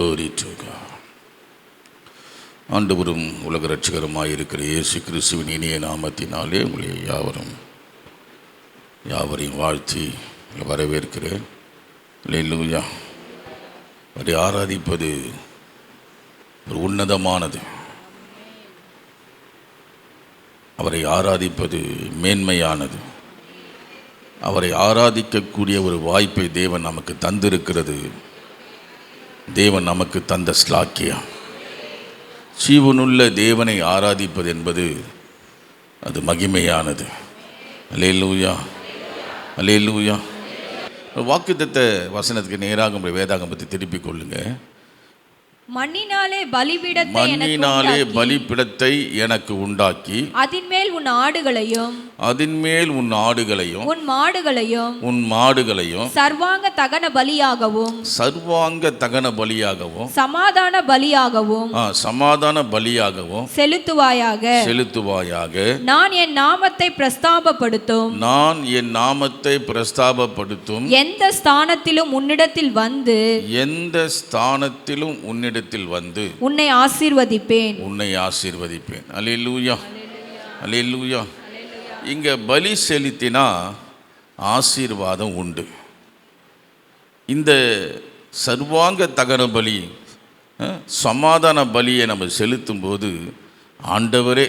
Glory to God. ஆண்டவரும் உலக ரட்சகருமாய் இருக்கிற இயேசு கிறிஸ்துவின் இனிய நாமத்தினாலே உங்களை யாவரும் யாவரையும் வாழ்த்தி வரவேற்கிறேன். லூயா அவரை ஆராதிப்பது ஒரு உன்னதமானது. அவரை ஆராதிப்பது மேன்மையானது. அவரை ஆராதிக்கக்கூடிய ஒரு வாய்ப்பை தேவன் நமக்கு தந்திருக்கிறது. தேவன் நமக்கு தந்த ஸ்லாக்கியம் ஜீவனுள்ள தேவனை ஆராதிப்பது என்பது அது மகிமையானது. அலே லூயா அலே லூயா வாக்குத்த வசனத்துக்கு நேராக உங்களுடைய வேதாகம் பற்றி திருப்பிக் கொள்ளுங்கள் மண்ணினாலே பலிபீடத்தை மண்ணினாலே உண்டாக்கி, பலிப்பிடத்தை எனக்கு உண்டாக்கி. அதின்மேல் உன் ஆடுகளையும் அதின்மேல் உன் ஆடுகளையும் உன் மாடுகளையும் உன் மாடுகளையும் சர்வாங்க தகன பலியாகவும் சர்வாங்க தகன பலியாகவும் சமாதான பலியாகவும் சமாதான பலியாகவும் செலுத்துவாயாக. செலுத்துவாயாக. நான் என் நாமத்தை பிரஸ்தாபப்படுத்தும். நான் என் நாமத்தை பிரஸ்தாபப்படுத்தும். எந்த ஸ்தானத்திலும் உன்னிடத்தில் வந்து எந்த ஸ்தானத்திலும் உன்னிடத்தில் வந்து உன்னை ஆசீர்வதிப்பேன். உன்னை ஆசீர்வதிப்பேன். அலிலூயா அலிலூயா இங்க பலி செலுத்தினா ஆசீர்வாதம் உண்டு. இந்த சர்வாங்க தகன பலி சமாதான பலியை நம்ம செலுத்தும் போது ஆண்டவரே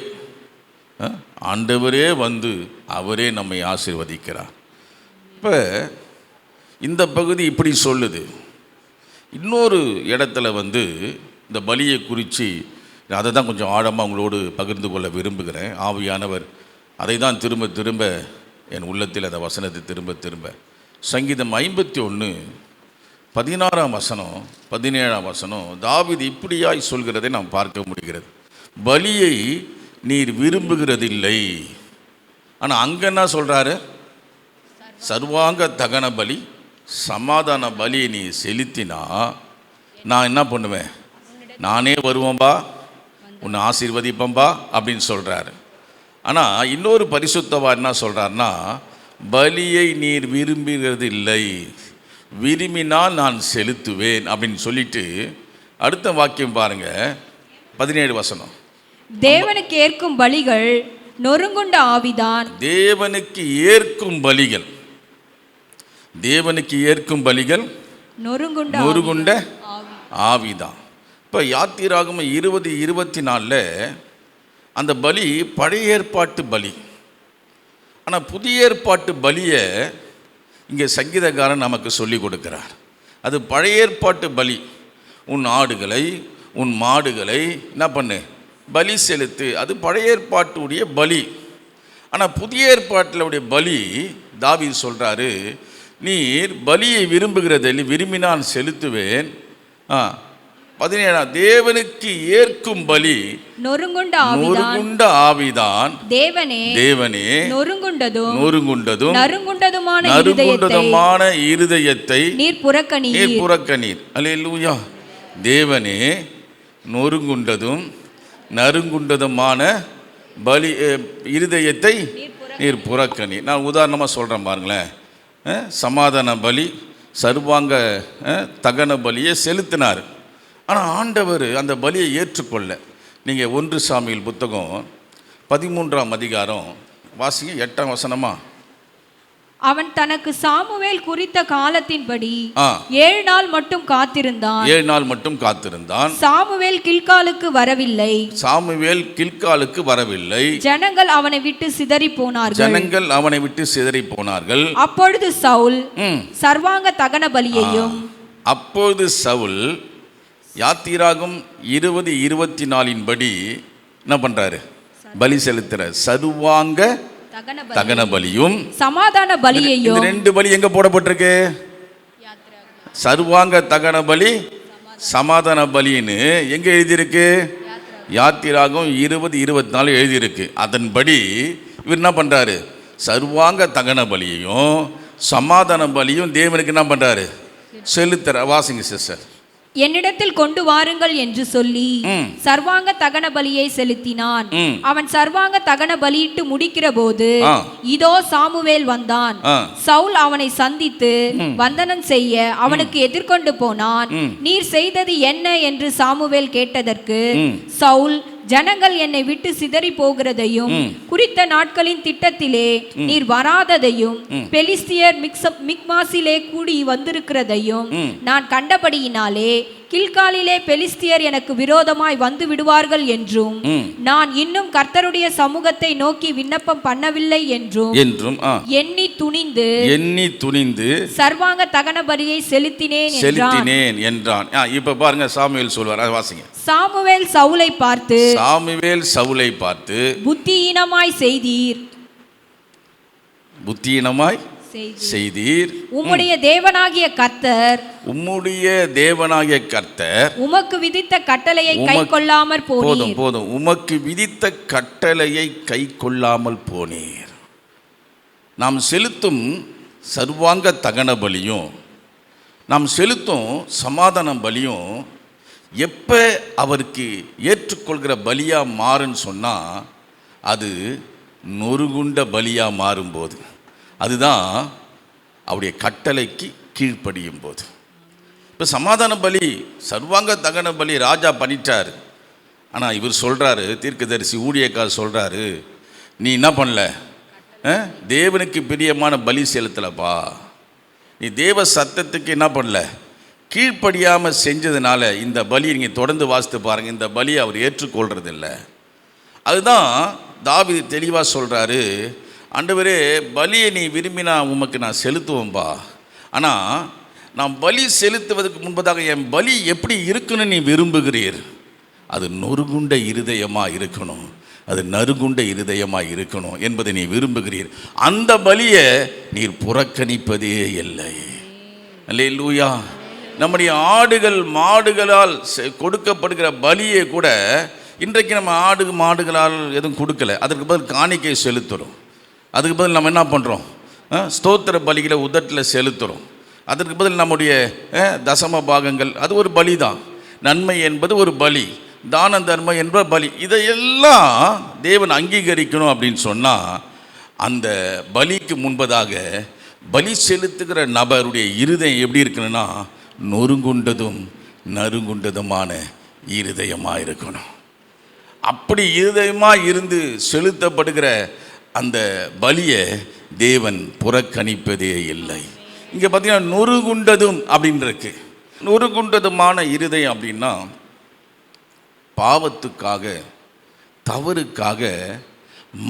ஆண்டவரே வந்து அவரே நம்மை ஆசீர்வதிக்கிறார். இப்போ இந்த பகுதி இப்படி சொல்லுது. இன்னொரு இடத்துல வந்து இந்த பலியை குறித்து அதை தான் கொஞ்சம் ஆழமாக உங்களோடு பகிர்ந்து கொள்ள விரும்புகிறேன். ஆவியானவர் அதை தான் திரும்ப திரும்ப என் உள்ளத்தில் அந்த வசனத்தை திரும்ப திரும்ப. சங்கீதம் ஐம்பத்தி ஒன்று பதினாறாம் வசனம் பதினேழாம் வசனம் தாவிது இப்படியாய் சொல்கிறதை நாம் பார்க்க முடிகிறது. பலியை நீர் விரும்புகிறதில்லை. ஆனால் அங்கே என்ன சொல்கிறாரு சர்வாங்க தகன பலி. சமாதான பலியை நீ செலுத்தினா நான் என்ன பண்ணுவேன்? நானே வருவேன்பா உன்னை ஆசீர்வதிப்பேன்பா அப்படின்னு சொல்கிறாரு ஆனால் இன்னொரு பரிசுத்தவா என்ன சொல்கிறாருன்னா பலியை நீர் விரும்புகிறது இல்லை விரும்பினால் நான் செலுத்துவேன் அப்படின்னு சொல்லிட்டு அடுத்த வாக்கியம் பாருங்க பதினேழு வசனம். தேவனுக்கு ஏற்கும் பலிகள் நொறுங்குண்ட ஆவிதான். தேவனுக்கு ஏற்கும் பலிகள். தேவனுக்கு ஏற்கும் பலிகள் நொறுகுண்ட ஆவி. ஆவிதான். இப்போ யாத்திராகம இருபது இருபத்தி நாலில் அந்த பலி பழைய ஏற்பாட்டு பலி. ஆனால் புதிய ஏற்பாட்டு பலியை இங்கே சங்கீதக்காரன் நமக்கு சொல்லி கொடுக்கிறார். அது பழைய ஏற்பாட்டு பலி. உன் ஆடுகளை உன் மாடுகளை என்ன பண்ணு? பலி செலுத்து. அது பழைய ஏற்பாட்டுடைய பலி. ஆனால் புதிய ஏற்பாட்டிலுடைய பலி தாவி சொல்கிறாரு நீர் பலியை விரும்புகிறதில் விரும்பினால் செலுத்துவேன். ஆ பதினேழாம் தேவனுக்கு ஏற்கும் பலி நொறுங்குண்ட ஆவிதான். நொறுங்குண்ட ஆவிதான். தேவனே தேவனே நொறுங்குண்டதும் நொறுங்குண்டதும் நறுங்குண்டதுமான இருதயத்தை நறுங்குண்டதுமான இருதயத்தை நீர் புறக்கணி நீர் புறக்கணீர் அல்லேலூயா. தேவனே நொறுங்குண்டதும் நறுங்குண்டதுமான பலி இருதயத்தை நீர் புறக்கணி நான் உதாரணமாக சொல்கிறேன் பாருங்களேன். சமாதான பலி சர்வாங்க தகன பலியை செலுத்தினார். ஆனால் ஆண்டவர் அந்த பலியை ஏற்றுக்கொள்ள நீங்கள் ஒன்று சாமியில் புத்தகம் பதிமூன்றாம் அதிகாரம் வாசிங்க எட்டாம் வசனமாக அவன் தனக்கு சாமுவேல் குறித்த காலத்தின்படி ஏழு நாள் மட்டும் காத்திருந்தான். ஏழு நாள் மட்டும் காத்திருந்தான். சாமுவேல் கில்காலுக்கு வரவில்லை. சாமுவேல் கில்காலுக்கு வரவில்லை. ஜனங்கள் அவனை விட்டு சிதறி போனார்கள். ஜனங்கள் அவனை விட்டு சிதறி போனார்கள். அப்பொழுது சவுல். சர்வாங்க தகன பலியையும் அப்பொழுது சவுல் யாத்திராகும் இருபது இருபத்தி நாலின் படி என்ன பண்றாரு? பலி செலுத்துற சதுவாங்க தகன பலி தகன பலியும் சமாதான பலியையும் ரெண்டு பலி எங்க போடப்பட்டிருக்கு? சர்வாங்க தகன பலி சமாதான பலின்னு எங்க எழுதியிருக்கு? யாத்திராகம் இருபது இருபத்தி நாலு எழுதியிருக்கு. அதன்படி இவர் என்ன பண்றாரு? சர்வாங்க தகன பலியையும் சமாதான பலியும் தேவனுக்கு என்ன பண்றாரு? செலுத்துற வாசிங்க சிஸ்டர். என்னிடத்தில் கொண்டு வாருங்கள் என்று சொல்லி. சர்வாங்க தகன பலியை செலுத்தினான். அவன் சர்வாங்க தகன பலியிட்டு முடிக்கிற போது. இதோ சாமுவேல் வந்தான். சவுல் அவனை சந்தித்து வந்தனம் செய்ய அவனுக்கு எதிர்கொண்டு போனான். நீர் செய்தது என்ன என்று சாமுவேல் கேட்டதற்கு. சவுல் ஜனங்கள் என்னை விட்டு சிதறி போகிறதையும். குறித்த நாட்களின் திட்டத்திலே நீர் வராததையும் பெலிஸ்தியர் மிக்மாசிலே கூடி வந்திருக்கிறதையும். நான் கண்டபடியினாலே கில்காலிலே பெலிஸ்தியர் எனக்கு விரோதமாய் வந்து விடுவார்கள் என்றும். நான் இன்னும் கர்த்தருடைய சமூகத்தை நோக்கி விண்ணப்பம் பண்ணவில்லை என்றும் என்றும் எண்ணி துணிந்து எண்ணி துணிந்து சர்வாங்க தகன பலியை செலுத்தினேன் என்றான். செலுத்தினேன் என்றான். இப்ப பாருங்க சாமுவேல் சொல்வார் அதை வாசிங்க. சாமுவேல் சவுலை பார்த்து சாமுவேல் சவுலை பார்த்து புத்தியீனமாய் செய்தீர். புத்தீனமாய் செய்தீர். உம்முடைய தேவனாகிய கர்த்தர் உம்முடைய தேவனாகிய கர்த்தர் உமக்கு விதித்த கட்டளையை கை கொள்ளாமற் போதும் போதும். உமக்கு விதித்த கட்டளையை கை கொள்ளாமல் போனீர். நாம் செலுத்தும் சர்வாங்க தகன பலியும் நாம் செலுத்தும் சமாதான பலியும் எப்போ அவருக்கு ஏற்றுக்கொள்கிற பலியாக மாறுன்னு சொன்னால் அது நொறுகுண்ட பலியாக மாறும்போது. அதுதான் அவருடைய கட்டளைக்கு கீழ்ப்படியும் போது. இப்போ சமாதான பலி சர்வாங்க தகன பலி ராஜா பண்ணிட்டார். ஆனால் இவர் சொல்கிறாரு தீர்க்கதரிசி ஊழியக்கார் சொல்கிறாரு நீ என்ன பண்ணல? தேவனுக்கு பிரியமான பலி செலுத்தலப்பா. நீ தேவ சத்தத்துக்கு என்ன பண்ணல? கீழ்ப்படியாமல் செஞ்சதுனால இந்த பலியை நீங்கள் தொடர்ந்து வாசித்து பாருங்கள் இந்த பலியை அவர் ஏற்றுக்கொள்றதில்ல. அதுதான் தாவி தெளிவாக சொல்கிறாரு ஆண்டவரே பலியை நீ விரும்பினா உமக்கு நான் செலுத்துவோம்பா. ஆனால் நான் பலி செலுத்துவதற்கு முன்பதாக என் பலி எப்படி இருக்குன்னு நீ விரும்புகிறீர்? அது நொறுகுண்ட இருதயமாக இருக்கணும். அது நறுகுண்ட இருதயமாக இருக்கணும் என்பதை நீ விரும்புகிறீர். அந்த பலியை நீர் புறக்கணிப்பதே இல்லை. அல்லேலூயா. நம்முடைய ஆடுகள் மாடுகளால் செ- கொடுக்கப்படுகிற பலியை கூட இன்றைக்கு நம்ம ஆடு மாடுகளால் எதுவும் கொடுக்கல. அதற்கு பதில் காணிக்கை செலுத்துகிறோம் அதுக்கு பதில் நம்ம என்ன பண்ணுறோம் ஸ்தோத்திர பலிகளை உதட்டில் செலுத்துகிறோம் அதற்கு பதில் நம்முடைய தசம பாகங்கள் அது ஒரு பலி தான் நன்மை என்பது ஒரு பலி. தான தர்மம் என்பது பலி. இதையெல்லாம் தேவன் அங்கீகரிக்கணும் அப்படின்னு சொன்னால் அந்த பலிக்கு முன்பதாக பலி செலுத்துகிற நபருடைய இருதயம் எப்படி இருக்கணும்னா நொறுங்குண்டதும் நறுங்குண்டதுமான இருதயமாக இருக்கணும் அப்படி இருதயமாக இருந்து செலுத்தப்படுகிற அந்த பலியை தேவன் புறக்கணிப்பதே இல்லை. இங்கே பார்த்தீங்கன்னா நொறுகுண்டதும் அப்படின்னு இருக்கு நொறுகுண்டதுமான இருதயம் அப்படின்னா பாவத்துக்காக தவறுக்காக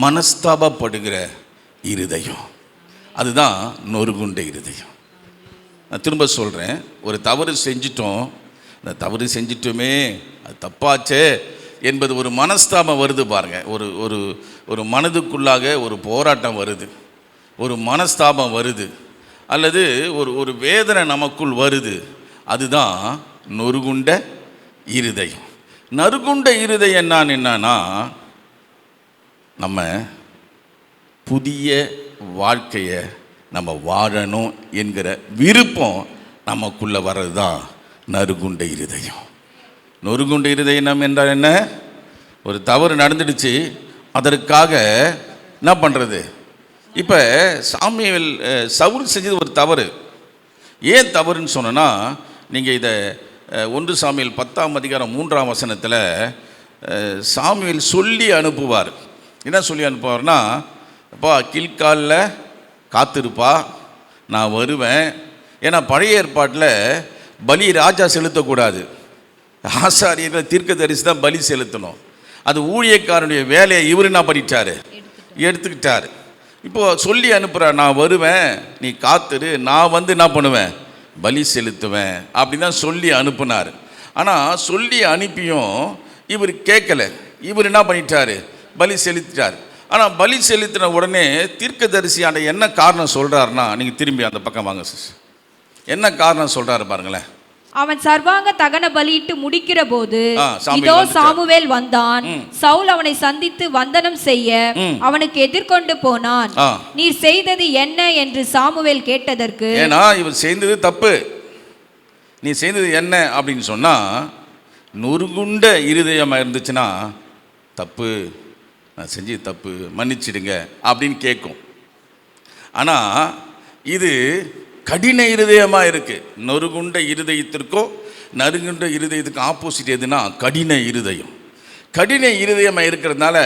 மனஸ்தாபப்படுகிற இருதயம். அதுதான் நொறுகுண்ட இருதயம். நான் திரும்ப சொல்கிறேன் ஒரு தவறு செஞ்சிட்டோம் அந்த தவறு செஞ்சிட்டோமே அது தப்பாச்சே என்பது ஒரு மனஸ்தாபம் வருது பாருங்க. ஒரு ஒரு ஒரு மனதுக்குள்ளாக ஒரு போராட்டம் வருது. ஒரு மனஸ்தாபம் வருது. அல்லது ஒரு ஒரு வேதனை நமக்குள் வருது. அதுதான் நொறுகுண்ட இருதயம். நறுகுண்ட இருதயம் என்னான்னு என்னன்னா நம்ம புதிய வாழ்க்கையை நம்ம வாழணும் என்கிற விருப்பம் நமக்குள்ளே வர்றது தான் நறுகுண்ட இருதயம். நொறுங்குண்டு இருதயம் என்றால் என்ன? ஒரு தவறு நடந்துடுச்சு அதற்காக என்ன பண்ணுறது இப்போ சாமியல் சவுல் செஞ்சது ஒரு தவறு. ஏன் தவறுன்னு சொன்னேன்னா நீங்கள் இதை ஒன்று சாமியல் பத்தாம் அதிகாரம் மூன்றாம் வசனத்தில் அஹ், சொல்லி அனுப்புவார். என்ன சொல்லி அனுப்புவார்னா அப்பா கில்காலில் காத்திருப்பா நான் வருவேன். ஏன்னா பழைய ஏற்பாட்டில் பலி ராஜா செலுத்தக்கூடாது. ஆசாரியர்கள் தீர்க்க தரிசி தான் பலி செலுத்தணும். அது ஊழியக்காரனுடைய வேலையை இவர் என்ன பண்ணிட்டாரு? எடுத்துக்கிட்டாரு. இப்போ சொல்லி அனுப்புகிறார் நான் வருவேன் நீ காத்துரு நான் வந்து என்ன பண்ணுவேன்? பலி செலுத்துவேன் அப்படி தான் சொல்லி அனுப்புனார். ஆனால் சொல்லி அனுப்பியும் இவர் கேட்கல. இவர் என்ன பண்ணிட்டாரு? பலி செலுத்திட்டார். ஆனால் பலி செலுத்தின உடனே தீர்க்கதரிசியான என்ன காரணம் சொல்கிறாருன்னா நீங்கள் திரும்பி அந்த பக்கம் வாங்க சிஸ் என்ன காரணம் சொல்கிறாரு பாருங்களேன். அவன் சர்வாங்க தகன பலியிட்டு முடிக்கிற போது இதோ. சாமுவேல் வந்தான். சவுல் அவனை சந்தித்து வந்தனம் செய்ய. அவனுக்கு எதிர்கொண்டு போனான். நீர் செய்தது என்ன என்று சாமுவேல் கேட்டதற்கு ஏன்னா இவர் செய்தது தப்பு. நீ செய்தது என்ன அப்படின்னு சொன்னால் நொறுகுண்ட இருதயமாக இருந்துச்சுன்னா தப்பு. நான் செஞ்சது தப்பு. மன்னிச்சிடுங்க அப்படின்னு கேட்கும் ஆனால் இது கடின இருதயமாக இருக்குது நொறுகுண்ட இருதயத்திற்கும் நறுகுண்ட இருதயத்துக்கு ஆப்போசிட் எதுனா கடின இருதயம். கடின இருதயமாக இருக்கிறதுனால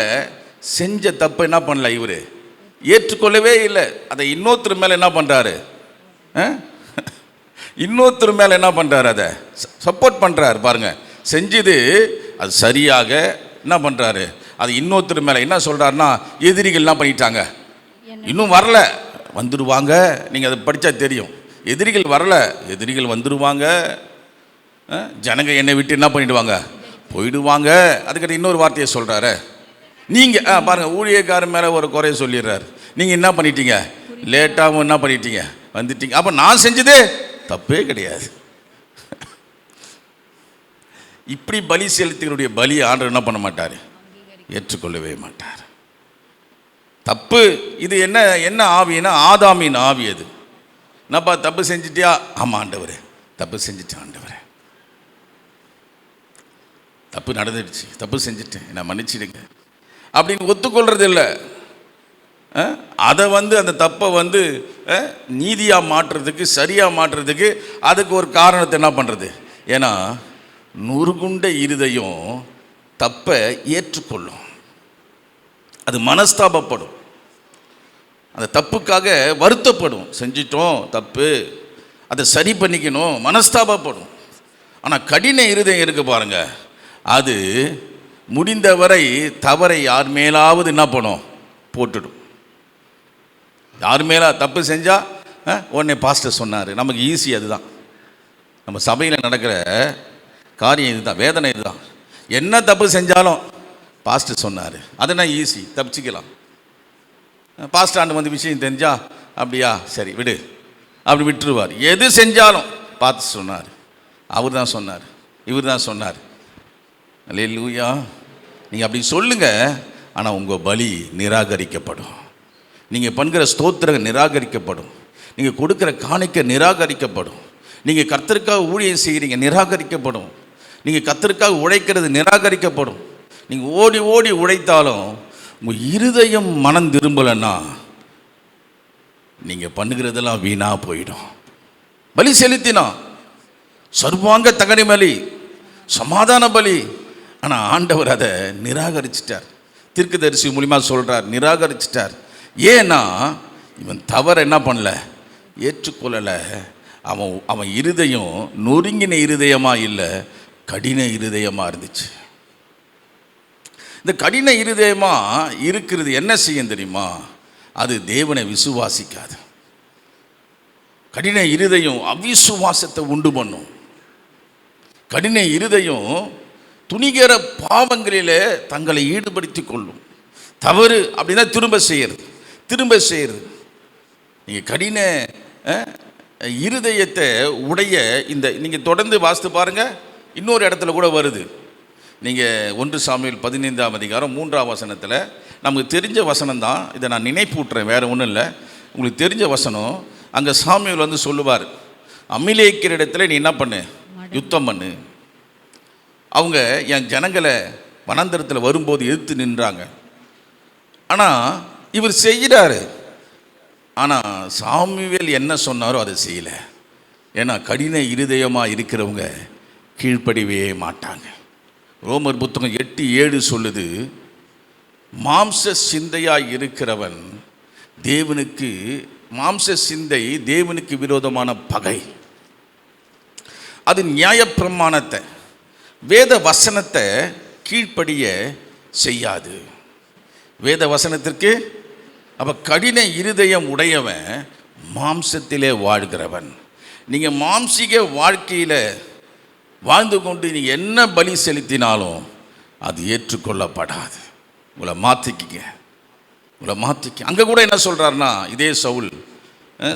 செஞ்ச தப்பை என்ன பண்ணல இவர்? ஏற்றுக்கொள்ளவே இல்லை. அதை இன்னொருத்தர் மேலே என்ன பண்ணுறாரு இன்னொருத்தர் மேலே என்ன பண்ணுறாரு அதை? சப்போர்ட் பண்ணுறாரு பாருங்க. செஞ்சது அது சரியாக என்ன பண்ணுறாரு அது இன்னொருத்தர் மேலே என்ன சொல்கிறாருன்னா எதிரிகள் என்ன? பண்ணிட்டாங்க இன்னும் வரல. வந்துடுவாங்க நீங்கள் அதை படித்தா தெரியும். எதிரிகள் வரல எதிரிகள் வந்துடுவாங்க ஜனங்க என்னை விட்டு என்ன பண்ணிடுவாங்க? போயிடுவாங்க. அதுக்கிட்ட இன்னொரு வார்த்தையை சொல்கிறாரு நீங்கள் ஆ பாருங்கள் ஊழியக்காரன் மேலே ஒரு குறைய சொல்லிடுறாரு. நீங்கள் என்ன பண்ணிட்டீங்க? லேட்டாகவும் என்ன பண்ணிட்டீங்க? வந்துட்டீங்க. அப்போ நான் செஞ்சதே தப்பே கிடையாது. இப்படி பலி செலுத்திகளுடைய பலி ஆண்டவர் என்ன பண்ண மாட்டார்? ஏற்றுக்கொள்ளவே மாட்டார். தப்பு. இது என்ன என்ன ஆவினா ஆதாமின் ஆவி அது. என்னப்பா தப்பு செஞ்சிட்டியா? ஆமாம் ஆண்டவர். தப்பு செஞ்சுட்டேன் ஆண்டவரே. தப்பு நடந்துடுச்சு. தப்பு செஞ்சுட்டேன். நான் மன்னிச்சிடுங்க. அப்படின்னு ஒத்துக்கொள்றது இல்லை. அதை வந்து அந்த தப்பை வந்து நீதியாக மாற்றுறதுக்கு சரியாக மாற்றுறதுக்கு அதுக்கு ஒரு காரணத்தை என்ன பண்ணுறது ஏன்னா நுறுகுண்ட இருதயம் தப்பை ஏற்றுக்கொள்ளும். அது மனஸ்தாபப்படும். அந்த தப்புக்காக வருத்தப்படும். செஞ்சிட்டோம் தப்பு. அதை சரி பண்ணிக்கணும் மனஸ்தாபப்படும் ஆனால் கடின இருதயம் இருக்கு பாருங்க. அது முடிந்தவரை தவறை யார் மேலாவது என்ன பண்ணும்? போட்டுடும். யார் மேலா தப்பு செஞ்சால் உடனே பாஸ்டர் சொன்னார். நமக்கு ஈஸி அதுதான். நம்ம சபையில் நடக்கிற காரியம் இதுதான். வேதனை இதுதான். என்ன தப்பு செஞ்சாலும் பாஸ்டர் சொன்னார். அதுனா ஈஸி தப்பிச்சிக்கலாம். பாஸ்டாண்டு வந்து விஷயம் தெரிஞ்சா அப்படியா? சரி விடு. அப்படி விட்டுருவார். எது செஞ்சாலும் பார்த்து சொன்னார். அவர் தான் சொன்னார். இவர் தான் சொன்னார். லூயா நீங்கள் அப்படி சொல்லுங்கள் ஆனால் உங்கள் பலி நிராகரிக்கப்படும். நீங்கள் பண்ணுற ஸ்தோத்திரம் நிராகரிக்கப்படும். நீங்கள் கொடுக்குற காணிக்க நிராகரிக்கப்படும். நீங்கள் கர்த்தருக்காக ஊழியம் செய்கிறீங்க நிராகரிக்கப்படும். நீங்கள் கர்த்தருக்காக உழைக்கிறது நிராகரிக்கப்படும். நீங்கள் ஓடி ஓடி உழைத்தாலும் உங்கள் இருதயம் மனம் திரும்பலைன்னா நீங்கள் பண்ணுகிறதெல்லாம் வீணாக போயிடும். பலி செலுத்தினா சர்வாங்க தகனி பலி சமாதான பலி. ஆனால் ஆண்டவர் அதை நிராகரிச்சிட்டார். தீர்க்கதரிசி மூலிமா சொல்கிறார் நிராகரிச்சிட்டார். ஏன்னா இவன் தவறு என்ன பண்ணல? ஏற்றுக்கொள்ளலை. அவன் அவன் இருதயம் நொறுங்கின இருதயமாக இல்லை கடின இருதயமாக இருந்துச்சு. இந்த கடின இருதயமாக இருக்கிறது என்ன செய்யும் தெரியுமா? அது தேவனை விசுவாசிக்காது. கடின இருதயம் அவிசுவாசத்தை உண்டு பண்ணும். கடின இருதயம் துணிகர பாவங்களில் தங்களை ஈடுபடுத்தி கொள்ளும். தவறு அப்படின்னா திரும்ப செய்யறது. திரும்ப செய்யறது. நீங்கள் கடின இருதயத்தை உடைய இந்த நீங்கள் தொடர்ந்து வாசித்து பாருங்கள் இன்னொரு இடத்துல கூட வருது. நீங்கள் ஒன்று சாமியில் பதினைந்தாம் அதிகாரம் மூன்றாம் வசனத்தில் நமக்கு தெரிஞ்ச வசனம் தான் இதை நான் நினைப்பூட்டுறேன். வேறு ஒன்றும் இல்லை. உங்களுக்கு தெரிஞ்ச வசனம் அங்கே சாமியில் வந்து சொல்லுவார். அமிலேக்கிற இடத்துல நீ என்ன பண்ணு? யுத்தம் பண்ணு. அவங்க என் ஜனங்களை வனாந்தரத்தில் வரும்போது எதிர்த்து நின்றாங்க. ஆனால் இவர் செய்கிறாரு. ஆனால் சாமுவேல் என்ன சொன்னாரோ அதை செய்யலை. ஏன்னா கடின இருதயமாக இருக்கிறவங்க கீழ்ப்படிவே மாட்டாங்க. ரோமர் புத்தகம் எட்டு ஏழு சொல்லுது மாம்ச சிந்தையாய் இருக்கிறவன் தேவனுக்கு மாம்ச சிந்தை தேவனுக்கு விரோதமான பகை. அது நியாயப்பிரமாணத்தை வேத வசனத்தை கீழ்ப்படிய செய்யாது. வேத வசனத்திற்கு அப்போ கடின இருதயம் உடையவன் மாம்சத்திலே வாழ்கிறவன். நீங்கள் மாம்சீக வாழ்க்கையில் வாழ்ந்து கொண்டு நீங்கள் என்ன பலி செலுத்தினாலும் அது ஏற்றுக்கொள்ளப்படாது. உங்களை மாற்றிக்கிங்க உங்களை மாற்றிக்க அங்கே கூட என்ன சொல்கிறாருன்னா இதே சவுல்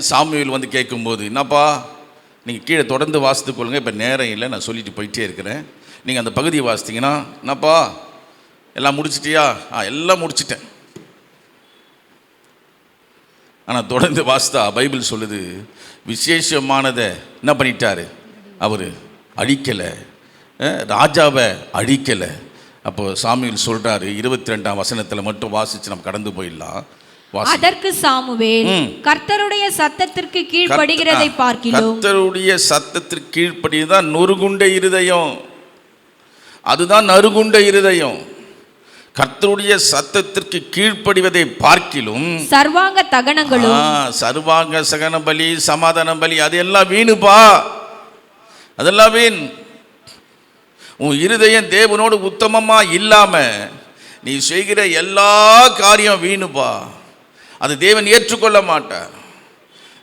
சாமியில் வந்து கேட்கும்போது என்னப்பா நீங்கள் கீழே தொடர்ந்து வாசித்து கொள்ளுங்க இப்போ நேரம் இல்லை நான் சொல்லிட்டு போயிட்டே இருக்கிறேன். நீங்கள் அந்த பகுதியை வாசித்தீங்கன்னா என்னப்பா எல்லாம் முடிச்சிட்டியா? ஆ எல்லாம் முடிச்சிட்டேன். ஆனால் தொடர்ந்து வாசித்தா பைபிள் சொல்லுது விசேஷமானதை என்ன பண்ணிட்டாரு? அவர் அழிக்கலை. ராஜாவை அழிக்கலை. அப்போ சாமியில் சொல்கிறாரு இருபத்தி ரெண்டாம் வசனத்தில் மட்டும் வாசித்து நம்ம கடந்து போயிடலாம். அதற்கு சாமுவேல். கர்த்தருடைய சத்தத்திற்கு கீழ்ப்படுகிறதை பார்க்கிலும் கர்த்தருடைய சத்தத்திற்கு கீழ்ப்படிதான் நொறுகுண்ட இருதயம். அதுதான் நறுகுண்ட இருதயம். கர்த்தருடைய சத்தத்திற்கு கீழ்ப்படிவதை பார்க்கிலும் சர்வாங்க தகனங்களும். சர்வாங்க சகன பலி சமாதான பலி அது எல்லாம் வீணுப்பா அதெல்லாம் வீண் உன் இருதயம் தேவனோடு உத்தமமாக இல்லாமல் நீ செய்கிற எல்லா காரியம் வீணுப்பா அது தேவன் ஏற்றுக்கொள்ள மாட்டார்.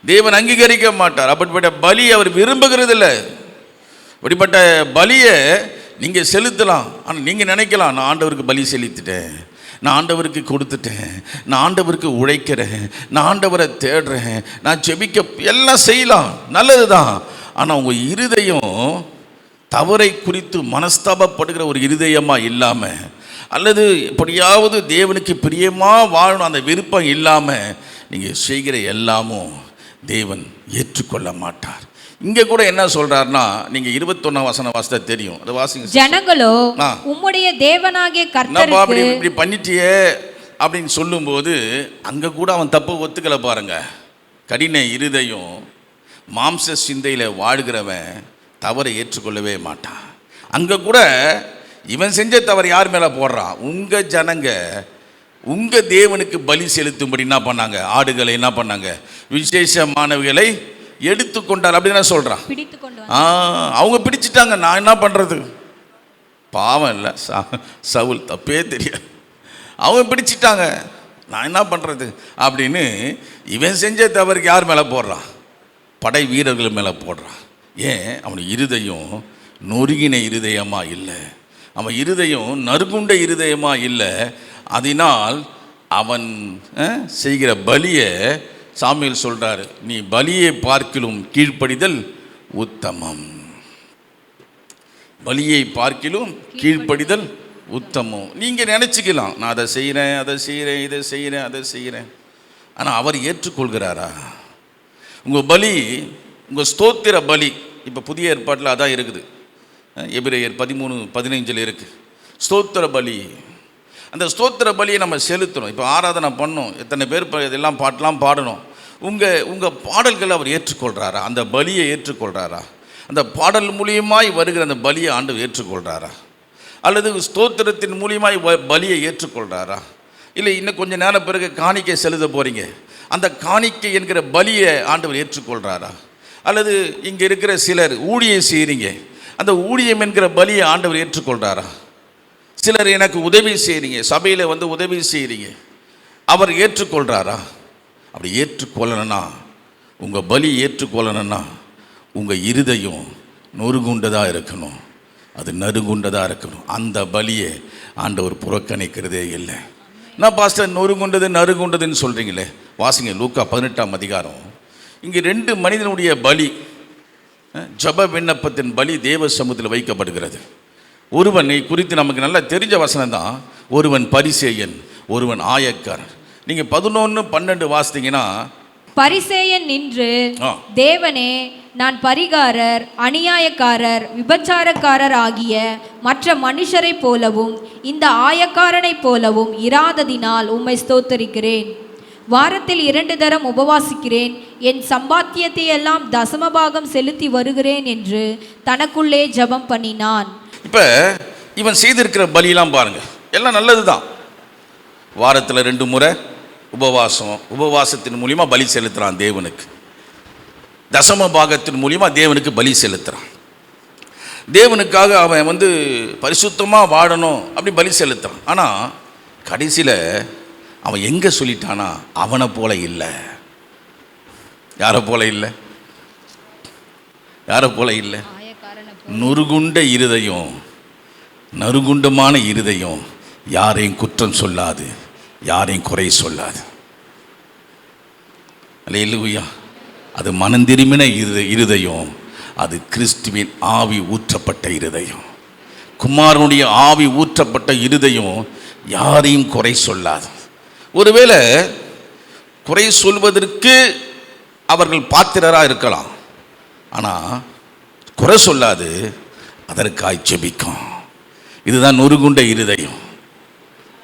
தேவன் அங்கீகரிக்க மாட்டார். அப்படிப்பட்ட பலி அவர் விரும்புகிறது இல்லை இப்படிப்பட்ட பலியை நீங்கள் செலுத்தலாம். ஆனால் நீங்கள் நினைக்கலாம் நான் ஆண்டவருக்கு பலி செலுத்திட்டேன். நான் ஆண்டவருக்கு கொடுத்துட்டேன். நான் ஆண்டவருக்கு உழைக்கிறேன். நான் ஆண்டவரை தேடுறேன். நான் செபிக்க எல்லாம் செய்யலாம். நல்லது தான் ஆனால் உங்கள் இருதயம் தவறை குறித்து மனஸ்தாபப்படுகிற ஒரு இருதயமாக இல்லாமல் அல்லது எப்படியாவது தேவனுக்கு பிரியமாக வாழணும் அந்த விருப்பம் இல்லாமல் நீங்கள் செய்கிற எல்லாமும் தேவன் ஏற்றுக்கொள்ள மாட்டார். இங்கே கூட என்ன சொல்றாருன்னா நீங்கள் இருபத்தொன்னாம் வசனம் வாசித்தா தெரியும். அதை வாசிங்க ஜனங்களோ. உம்முடைய தேவனாகிய என்னப்பா அப்படி கர்த்தருக்கு இப்படி பண்ணிட்டியே அப்படின்னு சொல்லும்போது அங்கே கூட அவன் தப்பு ஒத்துக்கலை பாருங்க. கடின இருதயம் மாம்ச சிந்தையில் வாழ்கிறவன் தவறை ஏற்றுக்கொள்ளவே மாட்டான். அங்கே கூட இவன் செஞ்ச தவறு யார் மேலே போடுறான் உங்கள் ஜனங்க. உங்கள் தேவனுக்கு பலி செலுத்தும்படி என்ன பண்ணாங்க? ஆடுகளை என்ன பண்ணாங்க? விசேஷமானவைகளை எடுத்துக்கொண்டார் அப்படின்னு நான் சொல்கிறான் ஆ அவங்க பிடிச்சிட்டாங்க. நான் என்ன பண்ணுறது பாவம் இல்லை. ச சவுல் தப்பே தெரியாது. அவங்க பிடிச்சிட்டாங்க. நான் என்ன பண்ணுறது அப்படின்னு இவன் செஞ்ச தவறுக்கு யார் மேலே போடுறான்? படை வீரர்கள் மேலே போடுறான் ஏன்? அவன் இருதயம் நொறுகின இருதயமாக இல்லை. அவன் இருதயம் நறுகுண்ட இருதயமாக இல்லை. அதனால் அவன் செய்கிற பலியை சாமியில் சொல்கிறாரு நீ பலியை பார்க்கிலும் கீழ்ப்படிதல் உத்தமம். பலியை பார்க்கிலும் கீழ்ப்படிதல் உத்தமம். நீங்கள் நினச்சிக்கலாம் நான் அதை செய்கிறேன் அதை செய்கிறேன் இதை செய்கிறேன் அதை செய்கிறேன் ஆனால் அவர் ஏற்றுக்கொள்கிறாரா? உங்கள் பலி உங்கள் ஸ்தோத்திர பலி இப்போ புதிய ஏற்பாட்டில் அதான் இருக்குது. எபிரேயர் பதிமூணு பதினைஞ்சில் இருக்குது ஸ்தோத்திர பலி. அந்த ஸ்தோத்திர பலியை நம்ம செலுத்தணும். இப்போ ஆராதனை பண்ணோம். எத்தனை பேர் இதெல்லாம் பாட்டெலாம் பாடணும். உங்கள் உங்கள் பாடல்களை அவர் ஏற்றுக்கொள்கிறாரா அந்த பலியை ஏற்றுக்கொள்கிறாரா அந்த பாடல் மூலியமாய் வருகிற அந்த பலியை ஆண்டு ஏற்றுக்கொள்கிறாரா அல்லது ஸ்தோத்திரத்தின் மூலியமாய் வ- பலியை ஏற்றுக்கொள்கிறாரா இல்லை இன்னும் கொஞ்சம் நேரம் பிறகு காணிக்கை செலுத்த போகிறீங்க அந்த காணிக்கை என்கிற பலியை ஆண்டவர் ஏற்றுக்கொள்கிறாரா அல்லது இங்கே இருக்கிற சிலர் ஊழியம் செய்கிறீங்க அந்த ஊழியம் என்கிற பலியை ஆண்டவர் ஏற்றுக்கொள்கிறாரா சிலர் எனக்கு உதவி செய்கிறீங்க சபையில் வந்து உதவி செய்கிறீங்க அவர் ஏற்றுக்கொள்கிறாரா அப்படி ஏற்றுக்கொள்ளணும்னா உங்கள் பலி ஏற்றுக்கொள்ளணும்னா உங்கள் இருதயம் நொறுகுண்டதாக இருக்கணும். அது நறுகுண்டதாக இருக்கணும். அந்த பலியை ஆண்டவர் புறக்கணிக்கிறதே இல்லை. நான் பாஸ்டர்? நொறுகுண்டது நறுகுண்டதுன்னு சொல்கிறீங்களே வாசிங்க லூக்கா பதினெட்டாம் அதிகாரம். இங்கே ரெண்டு மனிதனுடைய பலி ஜெப விண்ணப்பத்தின் பலி தேவ சமூகத்தில் வைக்கப்படுகிறது. ஒருவனை குறித்து நமக்கு நல்லா தெரிஞ்ச வசனம் தான் ஒருவன் பரிசேயன் ஒருவன் ஆயக்காரன் நீங்கள் பதினொன்று பன்னெண்டு வாசித்தீங்கன்னா பரிசேயன் நின்று. தேவனே நான் பரிகாரர் அநியாயக்காரர் விபச்சாரக்காரர் ஆகிய மற்ற மனுஷரைப் போலவும் இந்த ஆயக்காரனைப் போலவும் இராததினால் உம்மை ஸ்தோத்தரிக்கிறேன். வாரத்தில் இரண்டு தரம் உபவாசிக்கிறேன். என் சம்பாத்தியத்தை எல்லாம் தசமபாகம் செலுத்தி வருகிறேன் என்று தனக்குள்ளே ஜெபம் பண்ணினான். இப்போ இவன் செய்திருக்கிற பலியெல்லாம் பாருங்க. எல்லாம் நல்லது தான் வாரத்தில் ரெண்டு முறை உபவாசம் உபவாசத்தின் மூலியமா பலி செலுத்துகிறான் தேவனுக்கு. தசம பாகத்தின் மூலியமா தேவனுக்கு பலி செலுத்துகிறான் தேவனுக்காக அவன் வந்து பரிசுத்தமாக வாழணும் அப்படி பலி செலுத்துகிறான் ஆனால் கடைசியில் அவன் எங்கே சொல்லிட்டானா? அவனை போல இல்லை. யாரை போல இல்லை? யாரை போல இல்லை? நொறுகுண்ட இருதயம் நறுகுண்டமான இருதயம் யாரையும் குற்றம் சொல்லாது யாரையும் குறை சொல்லாது. அல்லேலூயா. அது மனந்திரும்பின இரு இருதயம் அது கிறிஸ்துவின் ஆவி ஊற்றப்பட்ட இருதயம். குமாரனுடைய ஆவி ஊற்றப்பட்ட இருதயம் யாரையும் குறை சொல்லாது. ஒருவேளை குறை சொல்வதற்கு அவர்கள் பாத்திரராக இருக்கலாம். ஆனால் குறை சொல்லாது அதற்காய் செபிக்கும். இதுதான் நொறுகுண்ட இருதயம்.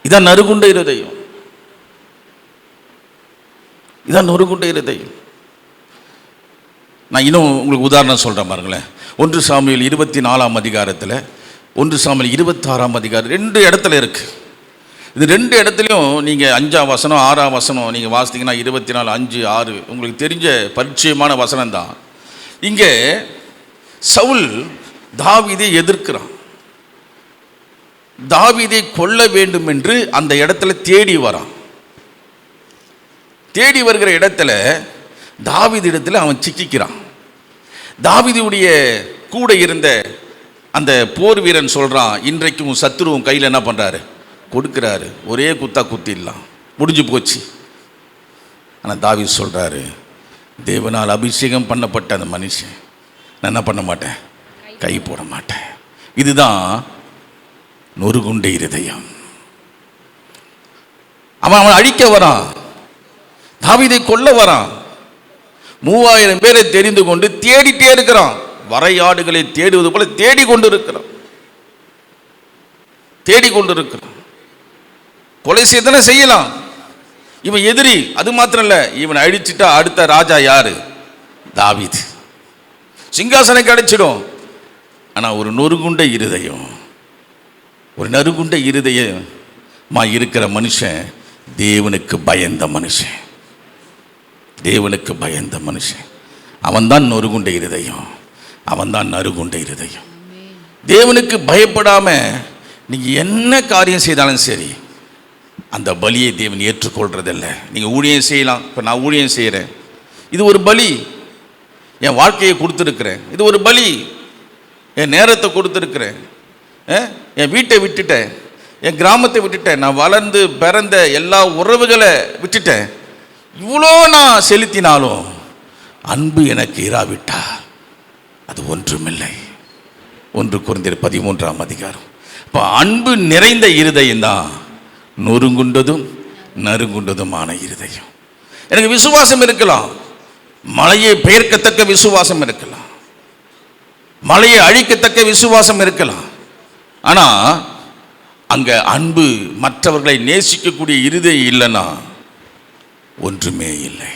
இதான் நறுகுண்ட இருதயம். இதான் நொறுகுண்ட இருதயம். நான் இன்னும் உங்களுக்கு உதாரணம் சொல்கிறேன் பாருங்களேன். ஒன்று சாமியில் இருபத்தி நாலாம் அதிகாரத்தில் ஒன்று சாமியில் இருபத்தாறாம் அதிகாரம் ரெண்டு இடத்துல இருக்குது இது ரெண்டு இடத்துலையும் நீங்கள் அஞ்சாம் வசனம் ஆறாம் வசனம் நீங்கள் வாசித்தீங்கன்னா இருபத்தி நாலு அஞ்சு ஆறு உங்களுக்கு தெரிஞ்ச பரிச்சயமான வசனம் தான் இங்கே சவுல் தாவிதை எதிர்க்கிறான். தாவிதை கொல்ல வேண்டும் என்று அந்த இடத்துல தேடி வரான். தேடி வருகிற இடத்துல தாவித இடத்துல அவன் சிக்கிக்கிறான். தாவிதியுடைய கூட இருந்த அந்த போர் வீரன் சொல்கிறான் இன்றைக்கும் உன் சத்துருவும் கையில் என்ன பண்ணுறாரு கொடுக்குறாரு. ஒரே குத்தா குத்திடலாம். முடிஞ்சு போச்சு. ஆனால் தாவி சொல்கிறாரு தேவனால் அபிஷேகம் பண்ணப்பட்ட அந்த மனுஷன் நான் என்ன பண்ண மாட்டேன்? கை போட மாட்டேன். இதுதான் நொறுகுண்ட இருதயம். அவன் அவன் அழிக்க வரான். தாவிதை கொல்ல வரான். மூவாயிரம் பேரை தெரிந்து கொண்டு தேடிட்டே இருக்கிறான். வரையாடுகளை தேடுவது போல தேடிக்கொண்டு இருக்கிறான் தேடிக்கொண்டு இருக்கிறான் கொலை செய்தன செய்யலாம். இவன் எதிரி அது மாத்திரம் இல்ல இவன் அழிச்சிட்டா அடுத்த ராஜா யாரு? தாவீது. சிங்காசனம் கிடைச்சிடும். ஆனா ஒரு நொறுகுண்ட இருதயம். ஒரு நறுகுண்ட இருதயமா. இருக்கிற மனுஷன் தேவனுக்கு பயந்த மனுஷன். தேவனுக்கு பயந்த மனுஷன். அவன்தான் நொறுகுண்ட இருதயம். அவன்தான் நறுகுண்ட இருதயம். தேவனுக்கு பயப்படாம நீங்க என்ன காரியம் செய்தாலும் சரி அந்த பலியை தேவன் ஏற்றுக்கொள்றதில்ல. நீங்கள் ஊழியம் செய்யலாம். இப்போ நான் ஊழியம் செய்கிறேன் இது ஒரு பலி. என் வாழ்க்கையை கொடுத்துருக்குறேன். இது ஒரு பலி. என் நேரத்தை கொடுத்துருக்குறேன். என் வீட்டை விட்டுட்டேன். என் கிராமத்தை விட்டுட்டேன். நான் வளர்ந்து பிறந்த எல்லா உறவுகளை விட்டுட்டேன். இவ்வளோ நான் செலுத்தினாலும் அன்பு எனக்கு இராவிட்டா அது ஒன்றுமில்லை. ஒன்று குறைந்தர் பதிமூன்றாம் அதிகாரம். இப்போ அன்பு நிறைந்த இருதயம் தான் நொறுங்குண்டதும் நறுங்குண்டதுமான இருதயம். எனக்கு விசுவாசம் இருக்கலாம். மலையை பெயர்க்கத்தக்க விசுவாசம் இருக்கலாம். மலையை அழிக்கத்தக்க விசுவாசம் இருக்கலாம். ஆனால் அங்கே அன்பு மற்றவர்களை நேசிக்கக்கூடிய இருதயம் இல்லைன்னா ஒன்றுமே இல்லை.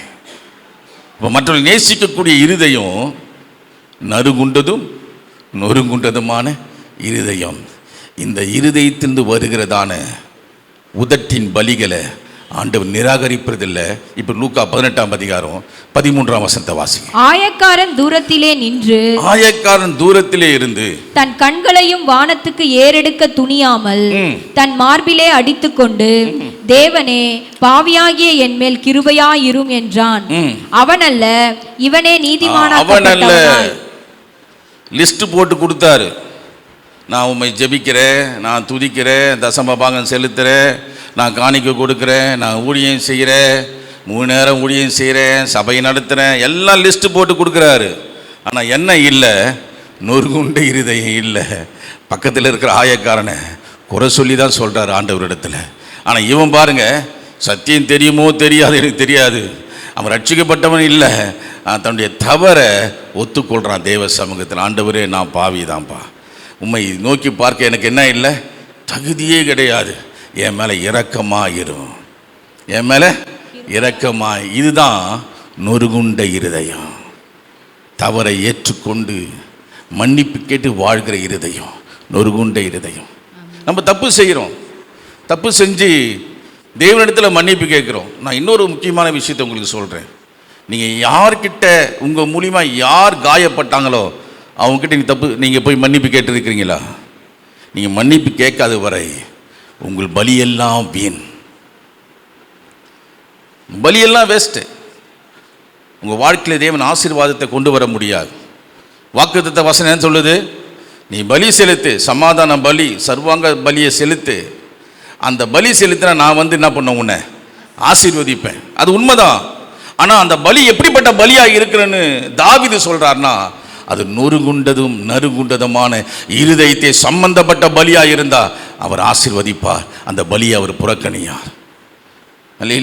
இப்போ மற்றவர்கள் நேசிக்கக்கூடிய இருதயம் நறுகுண்டதும் நொறுங்குண்டதுமான இருதயம். இந்த இருதயத்திலிருந்து வருகிறதான உதட்டின் பலிகளை ஆண்டவர் நிராகரிப்பதில்லை. இப்போ லூக்கா பதினெட்டாம் அதிகாரம் பதிமூன்றாம் வசனத்தை வாசிங்க. ஆயக்காரன் தூரத்திலே நின்று ஆயக்காரன் தூரத்திலே இருந்து தன் கண்களையும் வானத்துக்கு ஏறெடுக்க துணியாமல். தன் மார்பிலே அடித்துக்கொண்டு தேவனே பாவியாகிய என் மேல் கிருபையாயிரும் என்றான். அவனல்ல இவனே அவன் அல்ல நீதிமானாக்கப்பட்டவனாய் லிஸ்ட் போட்டு கொடுத்தாரு. நான் உண்மை ஜெபிக்கிறேன் நான் துதிக்கிறேன் தசம பாகம் செலுத்துகிறேன் நான் காணிக்க கொடுக்குறேன் நான் ஊழியம் செய்கிறேன் மூணு நேரம் ஊழியம் செய்கிறேன் சபை நடத்துகிறேன் எல்லாம் லிஸ்ட்டு போட்டு கொடுக்குறாரு. ஆனால் என்ன இல்லை நொறுகுண்டு இருதயம் இல்லை. பக்கத்தில் இருக்கிற ஆயக்காரனை குறை சொல்லி தான் சொல்கிறாரு ஆண்டவரிடத்தில். ஆனால் இவன் பாருங்க சத்தியம் தெரியுமோ தெரியாது எனக்கு தெரியாது. அவன் ரட்சிக்கப்பட்டவன் இல்லை. தன்னுடைய தவறை ஒத்துக்கொள்கிறான் தேவ சமூகத்தில். ஆண்டவரே நான் பாவி தான்ப்பா உண்மை நோக்கி பார்க்க எனக்கு என்ன இல்லை? தகுதியே கிடையாது. என் மேலே இரக்கமாயிரும். என் மேலே இரக்கமாக இதுதான் நொறுகுண்ட இருதயம். தவறை ஏற்றுக்கொண்டு மன்னிப்பு கேட்டு வாழ்கிற இருதயம் நொறுகுண்ட இருதயம். நம்ம தப்பு செய்கிறோம். தப்பு செஞ்சு தேவனிடத்தில் மன்னிப்பு கேட்குறோம். நான் இன்னொரு முக்கியமான விஷயத்தை உங்களுக்கு சொல்கிறேன் நீங்கள் யார்கிட்ட உங்கள் மூலிமா யார் காயப்பட்டாங்களோ அவங்ககிட்ட நீங்கள் தப்பு நீங்கள் போய் மன்னிப்பு கேட்டிருக்கிறீங்களா? நீங்கள் மன்னிப்பு கேட்காத வரை உங்கள் பலியெல்லாம் வீண். பலியெல்லாம் வேஸ்ட்டு உங்கள் வாழ்க்கையில் தேவன் ஆசீர்வாதத்தை கொண்டு வர முடியாது. வாக்குத்த வசனம் என்ன சொல்லுது? நீ பலி செலுத்து சமாதான பலி சர்வாங்க பலியை செலுத்து. அந்த பலி செலுத்தினா நான் வந்து என்ன பண்ண உன்னை? ஆசீர்வதிப்பேன். அது உண்மைதான். ஆனால் அந்த பலி எப்படிப்பட்ட பலியாக இருக்கிறேன்னு தாவிது சொல்கிறாருன்னா அது நொறுகுண்டதும் நறுகுண்டதுமான இருதயத்தை சம்பந்தப்பட்ட பலியாக இருந்தால் அவர் ஆசிர்வதிப்பார். அந்த பலியை அவர் புறக்கணியார். அல்ல